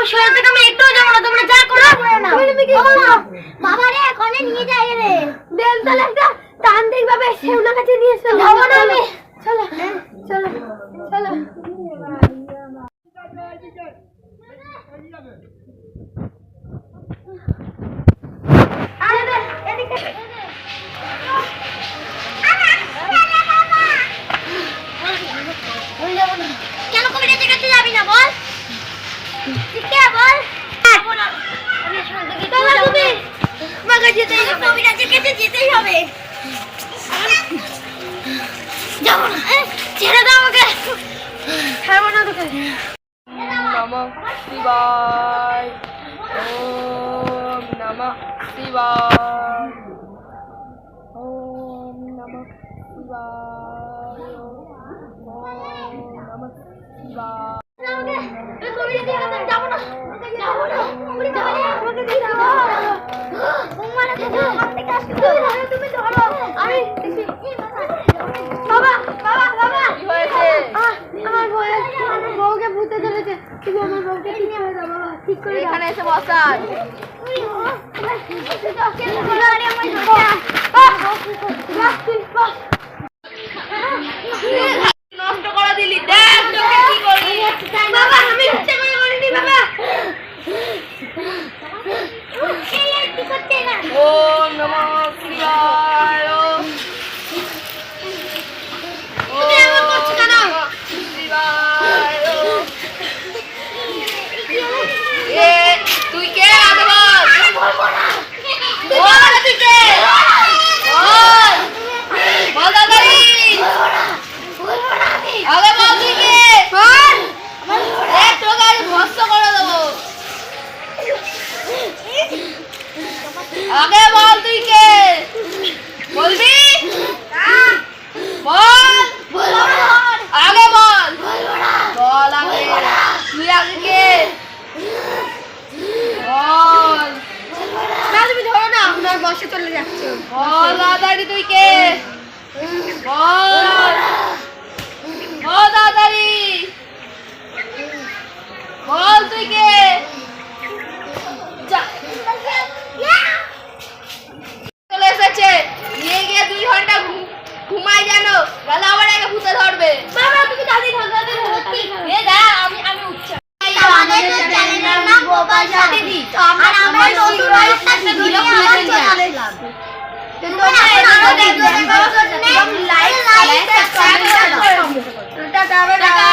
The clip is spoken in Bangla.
তোমার শরীর থেকে আমি একটু যাব না তোমরা যা বাবা রে কনে নিয়ে যাই রে। বেলতলা একটা তান্ত্রিক ভাবে সেউলা কাছে নিয়ে এসো। ছেড়ে দাও আমাকে ছাড়বো না তোকে নমঃ শিবায় ওম নমঃ শিবায় ওম নমঃ শিবায় ওম নমঃ শিবায় আমাকে আমি কবিরাজের কাছে যাব না যাব না উনি ধরে আমাকে দিয়ে দাও তোমার কাছে আমার থেকে আসতে হবে তুমি আমার বউকে ধরেছে। আমার ঠিক করে বাবা ঠিক করে এখানে এসে বসান। নষ্ট করে দিলি দেখ তোকে কি করি বাবা আমি ইচ্ছে করে করিনি বাবা ওম নমঃ শিবায় ওম তুমি এমন করছ কেন? শিবায় ওম এ তুই কে আগে বল বল আগে তুই কে বল বল তাড়াতাড়ি আগে বল তুই কে বল এ তোকে আজ ভস্ম করে দেবো আগে বল তুই কে বলবি বল আগে বল বল আগে তুই আগে কে বল না তুমি ধরো না আপনার বসে চলে যাচ্ছে বল তাড়াতাড়ি তুই কে? বল। বল তাড়াতাড়ি বল তুই কে? চলে এসেছে। নিয়ে গিয়ে দুই ঘণ্টা ঘুমাই জানো? তাহলে আবার আগে ভূতে ধরবে। বাবা তুমি দাদি ধরো দাদি ধরো এ দা আমি আমি উঠছি। আমাদের চ্যানেলের নাম গোপাল দিদি তো টাটা টাটা